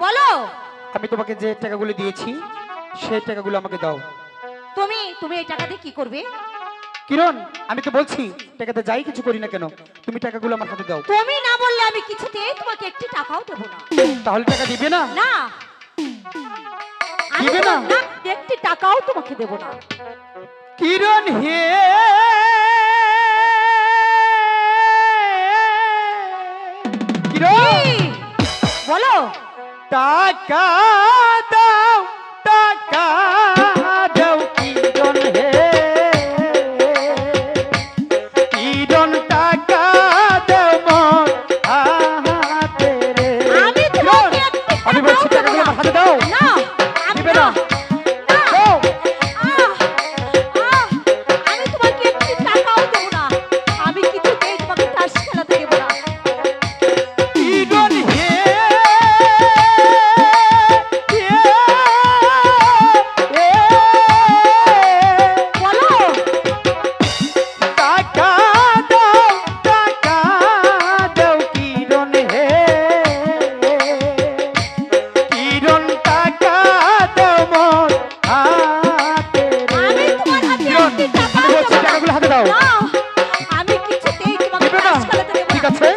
বলো। আমি তোমাকে যে টাকাগুলো দিয়েছি সেই টাকাগুলো আমাকে দাও। তুমি তুমি এই টাকা দিয়ে কি করবে? কিরণ আমি তো বলছি টাকাতে যাই কিছু করি না কেন তুমি টাকাগুলো আমার হাতে দাও। তুমি না বললে আমি কিছুতেই তোমাকে একটি টাকাও দেবো না। তাহলে টাকা দিবে না? না। আমি দিবে না? একটি টাকাও তোমাকে দেবো না। কিরণ হে! কিরণ! বলো। টাকা আমি বলছি টাকাগুলো হাতে দাও। আমি কিছুতেই তোমাকে ঠিক আছে।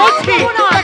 তো